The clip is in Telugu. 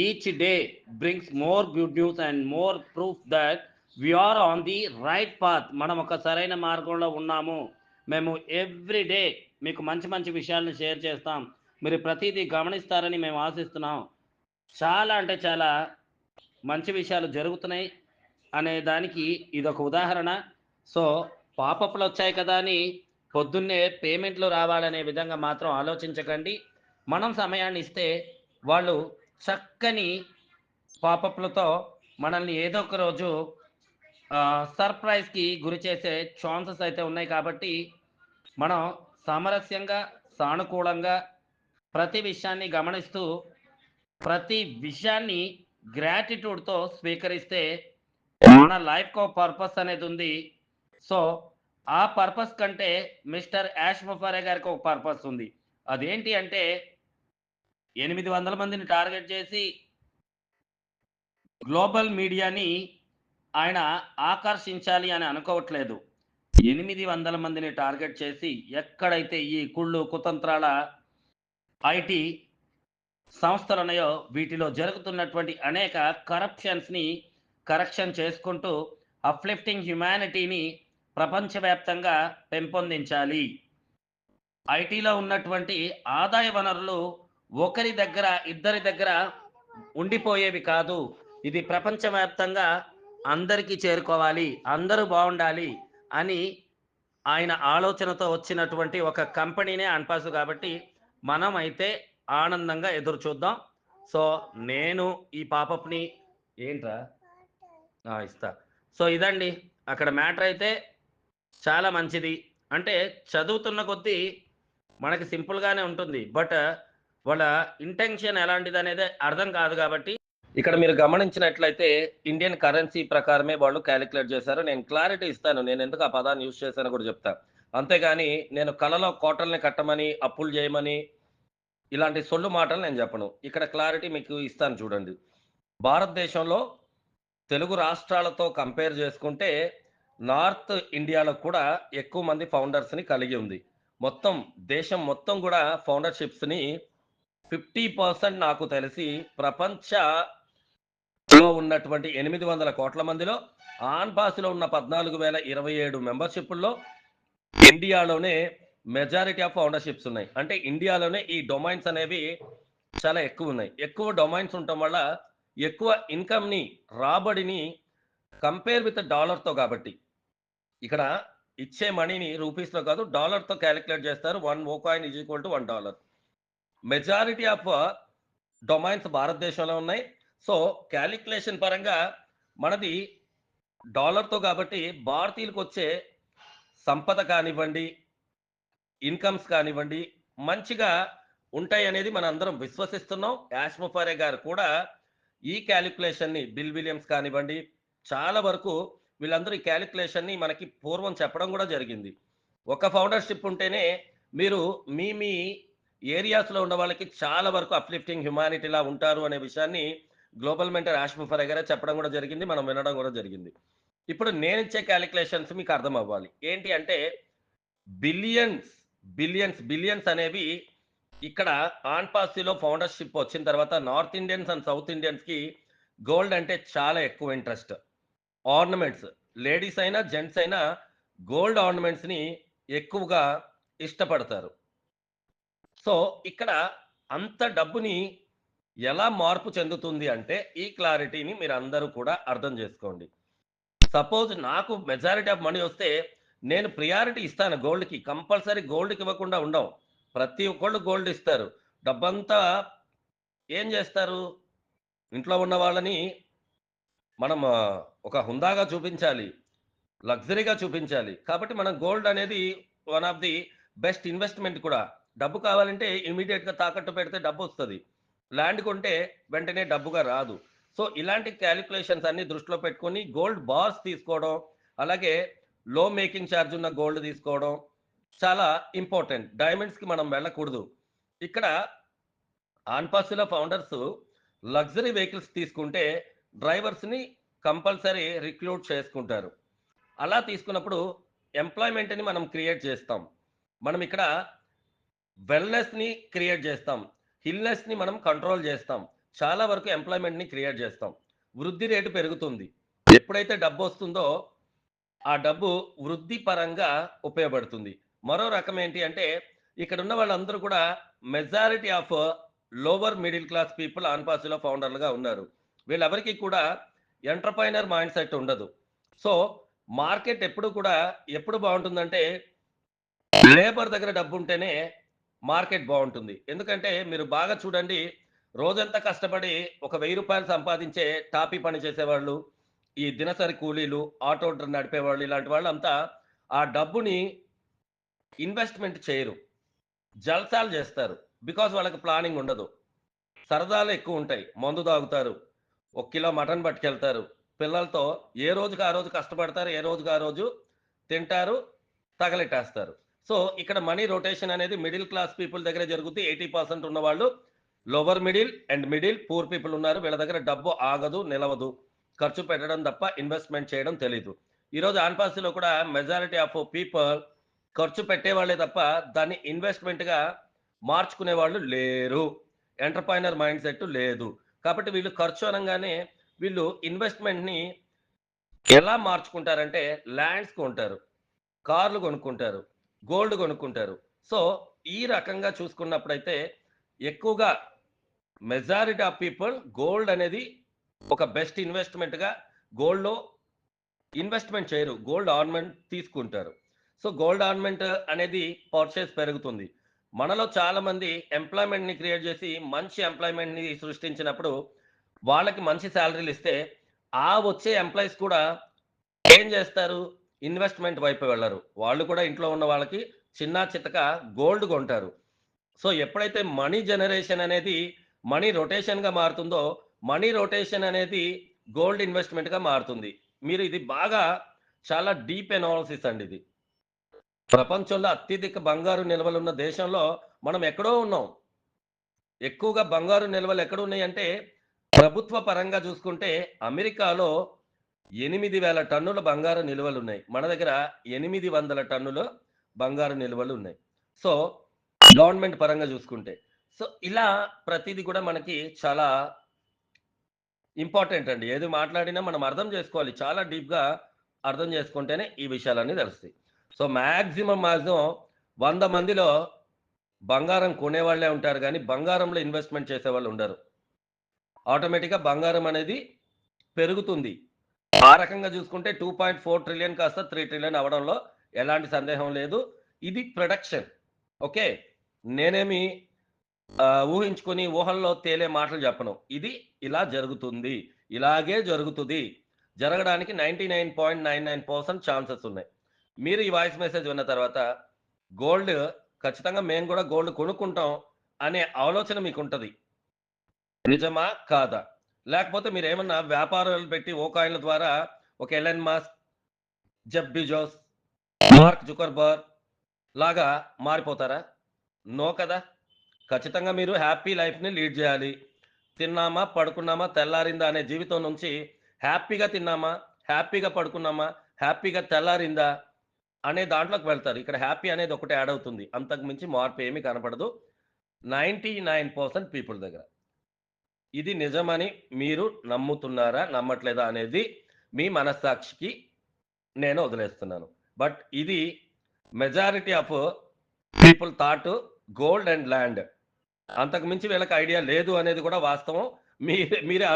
Each day brings more good news and more proof that are on the right path మనం ఒక సరైన మార్గంలో ఉన్నాము. మేము ఎవ్రీ డే మీకు మంచి మంచి విషయాలను షేర్ చేస్తాం. మీరు ప్రతిదీ గమనిస్తారని మేము ఆశిస్తున్నాం. చాలా అంటే చాలా మంచి విషయాలు జరుగుతున్నాయి అనే దానికి ఇదొక ఉదాహరణ. సో పాపప్లు వచ్చాయి కదా అని పొద్దున్నే పేమెంట్లు రావాలనే విధంగా మాత్రం ఆలోచించకండి. మనం సమయాన్ని ఇస్తే వాళ్ళు చక్కని పాపప్లతో మనల్ని ఏదో ఒక రోజు సర్ప్రైజ్కి గురి చేసే ఛాన్సెస్ అయితే ఉన్నాయి కాబట్టి మనం సామరస్యంగా సానుకూలంగా ప్రతి విషయాన్ని గమనిస్తూ ప్రతి విషయాన్ని గ్రాటిట్యూడ్తో స్వీకరిస్తే మన లైఫ్కి పర్పస్ అనేది ఉంది. సో ఆ పర్పస్ కంటే మిస్టర్ యాష్ ముఫారే గారికి ఒక పర్పస్ ఉంది. అదేంటి అంటే ఎనిమిది వందల మందిని టార్గెట్ చేసి గ్లోబల్ మీడియాని ఆయన ఆకర్షించాలి అని అనుకోవట్లేదు. ఎనిమిది వందల మందిని టార్గెట్ చేసి ఎక్కడైతే ఈ కుళ్ళు కుతంత్రాల ఐటీ సంస్థలు ఉన్నాయో వీటిలో జరుగుతున్నటువంటి అనేక కరప్షన్స్ని కరెక్షన్ చేసుకుంటూ అప్లిఫ్టింగ్ హ్యుమానిటీని ప్రపంచవ్యాప్తంగా పెంపొందించాలి. ఐటీలో ఉన్నటువంటి ఆదాయ వనరులు ఒకరి దగ్గర ఇద్దరి దగ్గర ఉండిపోయేవి కాదు. ఇది ప్రపంచవ్యాప్తంగా అందరికీ చేరుకోవాలి అందరూ బాగుండాలి అని ఆయన ఆలోచనతో వచ్చినటువంటి ఒక కంపెనీనే అన్పాసు కాబట్టి మనం అయితే ఆనందంగా ఎదురు చూద్దాం. సో నేను ఈ పాపప్ని ఏంట్రా? ఇస్తా. సో ఇదండి. అక్కడ మ్యాటర్ అయితే చాలా మంచిది. అంటే చదువుతున్న కొద్దీ మనకి సింపుల్గానే ఉంటుంది. బట్ వాళ్ళ ఇంటెన్షన్ ఎలాంటిది అనేది అర్థం కాదు కాబట్టి. ఇక్కడ మీరు గమనించినట్లయితే ఇండియన్ కరెన్సీ ప్రకారమే వాళ్ళు క్యాలిక్యులేట్ చేశారు. నేను క్లారిటీ ఇస్తాను. నేను ఎందుకు ఆ పదాన్ని యూజ్ చేశానో కూడా చెప్తాను అంతేగాని నేను కళలో కోటల్ని కట్టమని అప్పులు చేయమని ఇలాంటి సొల్లు మాటలు నేను చెప్పను. ఇక్కడ క్లారిటీ మీకు ఇస్తాను చూడండి. భారతదేశంలో తెలుగు రాష్ట్రాలతో కంపేర్ చేసుకుంటే నార్త్ ఇండియాలో కూడా ఎక్కువ మంది ఫౌండర్స్ని కలిగి ఉంది. మొత్తం దేశం మొత్తం కూడా ఫౌండర్షిప్స్ని ఫిఫ్టీ పర్సెంట్ నాకు తెలిసి ప్రపంచలో ఉన్నటువంటి ఎనిమిది వందల కోట్ల మందిలో ఆన్ పాస్లో ఉన్న పద్నాలుగు వేల ఇరవై ఏడు మెంబర్షిప్ల్లో ఇండియాలోనే మెజారిటీ ఆఫ్ ఫౌండర్షిప్స్ ఉన్నాయి. అంటే ఇండియాలోనే ఈ డొమైన్స్ అనేవి చాలా ఎక్కువ ఉన్నాయి. ఎక్కువ డొమైన్స్ ఉండటం వల్ల ఎక్కువ ఇన్కమ్ని రాబడిని కంపేర్ విత్ డాలర్తో కాబట్టి. ఇక్కడ ఇచ్చే మనీని రూపీస్లో కాదు డాలర్తో క్యాలిక్యులేట్ చేస్తారు. One O coin is equal to one dollar majority of domains భారతదేశంలో ఉన్నాయి. సో క్యాలిక్యులేషన్ పరంగా మనది డాలర్తో కాబట్టి భారతీయులకు వచ్చే సంపద కానివ్వండి ఇన్కమ్స్ కానివ్వండి మంచిగా ఉంటాయి అనేది మనం అందరం విశ్వసిస్తున్నాం. యాష్మఫారే గారు కూడా ఈ క్యాలిక్యులేషన్ని బిల్ విలియమ్స్ కానివ్వండి చాలా వరకు వీళ్ళందరూ ఈ క్యాలిక్యులేషన్ని మనకి పూర్వం చెప్పడం కూడా జరిగింది. ఒక ఫౌండర్షిప్ ఉంటేనే మీరు మీ మీ ఏరియాస్లో ఉన్న వాళ్ళకి చాలా వరకు అప్లిఫ్టింగ్ హ్యుమానిటీలా ఉంటారు అనే విషయాన్ని గ్లోబల్ మెంటర్ యాష్ దగ్గర చెప్పడం కూడా జరిగింది మనం వినడం కూడా జరిగింది. ఇప్పుడు నేను ఇచ్చే క్యాలిక్యులేషన్స్ మీకు అర్థం అవ్వాలి. ఏంటి అంటే బిలియన్స్ బిలియన్స్ బిలియన్స్ అనేవి ఇక్కడ ఆన్పాసీలో ఫౌండర్షిప్ వచ్చిన తర్వాత నార్త్ ఇండియన్స్ అండ్ సౌత్ ఇండియన్స్కి గోల్డ్ అంటే చాలా ఎక్కువ ఇంట్రెస్ట్ ఆర్నమెంట్స్ లేడీస్ అయినా జెంట్స్ అయినా గోల్డ్ ఆర్నమెంట్స్ని ఎక్కువగా ఇష్టపడతారు. సో ఇక్కడ అంత డబ్బుని ఎలా మార్పు చెందుతుంది అంటే ఈ క్లారిటీని మీరు అందరూ కూడా అర్థం చేసుకోండి. సపోజ్ నాకు మెజారిటీ ఆఫ్ మనీ వస్తే నేను ప్రియారిటీ ఇస్తాను గోల్డ్కి కంపల్సరీ గోల్డ్కి ఇవ్వకుండా ఉండవు ప్రతి ఒక్కళ్ళు గోల్డ్ ఇస్తారు. డబ్బంతా ఏం చేస్తారు? ఇంట్లో ఉన్న వాళ్ళని మనం ఒక హుందాగా చూపించాలి. లగ్జరీగా చూపించాలి. కాబట్టి మనం గోల్డ్ అనేది one of the best investment కూడా. డబ్బు కావాలంటే ఇమీడియట్గా తాకట్టు పెడితే డబ్బు వస్తుంది. ల్యాండ్ కొంటే వెంటనే డబ్బుగా రాదు. సో ఇలాంటి క్యాలిక్యులేషన్స్ అన్ని దృష్టిలో పెట్టుకొని గోల్డ్ బార్స్ తీసుకోవడం అలాగే లో మేకింగ్ ఛార్జ్ ఉన్న గోల్డ్ తీసుకోవడం చాలా ఇంపార్టెంట్. డైమండ్స్కి మనం వెళ్ళకూడదు. ఇక్కడ ఆన్పాసుల ఫౌండర్స్ లగ్జరీ వెహికల్స్ తీసుకుంటే డ్రైవర్స్ని కంపల్సరీ రిక్రూట్ చేసుకుంటారు. అలా తీసుకున్నప్పుడు ఎంప్లాయ్మెంట్ని మనం క్రియేట్ చేస్తాం. మనం ఇక్కడ వెల్నెస్ని క్రియేట్ చేస్తాం. హిల్నెస్ని మనం కంట్రోల్ చేస్తాం. చాలా వరకు ఎంప్లాయ్మెంట్ని క్రియేట్ చేస్తాం. వృద్ధి రేటు పెరుగుతుంది. ఎప్పుడైతే డబ్బు వస్తుందో ఆ డబ్బు వృద్ధి పరంగా ఉపయోగపడుతుంది. మరో రకం ఏంటి అంటే ఇక్కడ ఉన్న వాళ్ళందరూ కూడా majority of lower middle class people ఆన్పాసిలో ఫౌండర్లుగా ఉన్నారు. వీళ్ళెవరికి కూడా ఎంటర్ప్రైనర్ మైండ్ సెట్ ఉండదు. సో మార్కెట్ ఎప్పుడు కూడా ఎప్పుడు బాగుంటుందంటే లేబర్ దగ్గర డబ్బు ఉంటేనే మార్కెట్ బాగుంటుంది. ఎందుకంటే మీరు బాగా చూడండి రోజంతా కష్టపడి ఒక వెయ్యి రూపాయలు సంపాదించే టాపీ పని చేసేవాళ్ళు ఈ దినసరి కూలీలు ఆటో నడిపేవాళ్ళు ఇలాంటి వాళ్ళు అంతా ఆ డబ్బుని ఇన్వెస్ట్మెంట్ చేయరు. జల్సాలు చేస్తారు. బికాజ్ వాళ్ళకి ప్లానింగ్ ఉండదు. సరదాలు ఎక్కువ ఉంటాయి. మందు తాగుతారు. ఒక కిలో మటన్ పట్టుకెళ్తారు. పిల్లలతో ఏ రోజుకి ఆ రోజు కష్టపడతారు ఏ రోజుకి ఆ రోజు తింటారు తగలెట్టేస్తారు. సో ఇక్కడ మనీ రొటేషన్ అనేది మిడిల్ క్లాస్ పీపుల్ దగ్గర జరుగుతుంది ఎయిటీ పర్సెంట్ ఉన్న వాళ్ళు lower middle and middle poor people ఉన్నారు. వీళ్ళ దగ్గర డబ్బు ఆగదు నిలవదు. ఖర్చు పెట్టడం తప్ప ఇన్వెస్ట్మెంట్ చేయడం తెలీదు. ఈరోజు ఆన్పాసిలో కూడా మెజారిటీ ఆఫ్ పీపుల్ ఖర్చు పెట్టేవాళ్ళే తప్ప దాన్ని ఇన్వెస్ట్మెంట్గా మార్చుకునే వాళ్ళు లేరు. ఎంటర్ప్రైనర్ మైండ్ సెట్ లేదు. కాబట్టి వీళ్ళు ఖర్చు అనగానే వీళ్ళు ఇన్వెస్ట్మెంట్ని ఎలా మార్చుకుంటారంటే ల్యాండ్స్ కొంటారు కార్లు కొనుక్కుంటారు. గోల్డ్ కొనుక్కుంటారు. సో ఈ రకంగా చూసుకున్నప్పుడైతే ఎక్కువగా మెజారిటీ ఆఫ్ పీపుల్ గోల్డ్ అనేది ఒక బెస్ట్ ఇన్వెస్ట్మెంట్గా గోల్డ్లో ఇన్వెస్ట్మెంట్ చేయరు. గోల్డ్ ఆర్నమెంట్ తీసుకుంటారు. సో గోల్డ్ ఆర్నమెంట్ అనేది పర్చేస్ పెరుగుతుంది. మనలో చాలామంది ఎంప్లాయ్మెంట్ని క్రియేట్ చేసి మంచి ఎంప్లాయ్మెంట్ని సృష్టించినప్పుడు వాళ్ళకి మంచి శాలరీలు ఇస్తే ఆ వచ్చే ఎంప్లాయీస్ కూడా ఏం చేస్తారు? ఇన్వెస్ట్మెంట్ వైపు వెళ్ళరు. వాళ్ళు కూడా ఇంట్లో ఉన్న వాళ్ళకి చిన్న చితక గోల్డ్ కొంటారు. సో ఎప్పుడైతే మనీ జనరేషన్ అనేది మనీ రొటేషన్గా మారుతుందో మనీ రొటేషన్ అనేది గోల్డ్ ఇన్వెస్ట్మెంట్గా మారుతుంది. మీరు ఇది బాగా చాలా డీప్ ఎనాలసిస్ అండి ఇది. ప్రపంచంలో అత్యధిక బంగారు నిల్వలు ఉన్న దేశంలో మనం ఎక్కడో ఉన్నాం. ఎక్కువగా బంగారు నిల్వలు ఎక్కడ ఉన్నాయంటే ప్రభుత్వ పరంగా చూసుకుంటే అమెరికాలో ఎనిమిది వేల టన్నుల బంగారు నిల్వలు ఉన్నాయి మన దగ్గర ఎనిమిది వందల టన్నుల బంగారు నిల్వలు ఉన్నాయి సో గవర్నమెంట్ పరంగా చూసుకుంటే. సో ఇలా ప్రతిదీ కూడా మనకి చాలా ఇంపార్టెంట్ అండి. ఏది మాట్లాడినా మనం అర్థం చేసుకోవాలి. చాలా డీప్గా అర్థం చేసుకుంటేనే ఈ విషయాలన్నీ తెలుస్తాయి. సో మ్యాక్సిమం మ్యాక్సిమం వంద మందిలో బంగారం కొనేవాళ్ళే ఉంటారు కానీ బంగారంలో ఇన్వెస్ట్మెంట్ చేసే వాళ్ళు ఉండరు. ఆటోమేటిక్గా బంగారం అనేది పెరుగుతుంది. ఆ రకంగా చూసుకుంటే టూ పాయింట్ ఫోర్ ట్రిలియన్ కాస్త త్రీ ట్రిలియన్ అవడంలో ఎలాంటి సందేహం లేదు. ఇది ప్రొడక్షన్. ఓకే? నేనేమి ఊహించుకొని ఊహల్లో తేలే మాటలు చెప్పను. ఇది ఇలా జరుగుతుంది. ఇలాగే జరుగుతుంది. జరగడానికి ninety nine point nine nine percent chances ఉన్నాయి. మీరు ఈ వాయిస్ మెసేజ్ విన్న తర్వాత గోల్డ్ ఖచ్చితంగా మేము కూడా గోల్డ్ కొనుక్కుంటాం అనే ఆలోచన మీకు ఉంటుంది నిజమా? కాదా? లేకపోతే మీరు ఏమన్నా వ్యాపారాలు పెట్టి ఓకాయిన్ల ద్వారా ఒక Elon Musk Jeff Bezos Mark Zuckerberg లాగా మారిపోతారా? నో కదా? ఖచ్చితంగా మీరు హ్యాపీ లైఫ్ని లీడ్ చేయాలి. తిన్నామా పడుకున్నామా తెల్లారిందా అనే జీవితం నుంచి హ్యాపీగా తిన్నామా హ్యాపీగా పడుకున్నామా హ్యాపీగా తెల్లారిందా అనే దాంట్లోకి వెళ్తారు. ఇక్కడ హ్యాపీ అనేది ఒకటి యాడ్ అవుతుంది. అంతకు మించి మార్పు ఏమీ కనపడదు. నైంటీ నైన్ పర్సెంట్ పీపుల్ దగ్గర. ఇది నిజమని మీరు నమ్ముతున్నారా నమ్మట్లేదా అనేది మీ మనస్సాక్షికి నేను వదిలేస్తున్నాను. బట్ ఇది majority of people thought gold and land అంతకు మించి వీళ్ళకి ఐడియా లేదు అనేది కూడా వాస్తవం. మీరే మీరే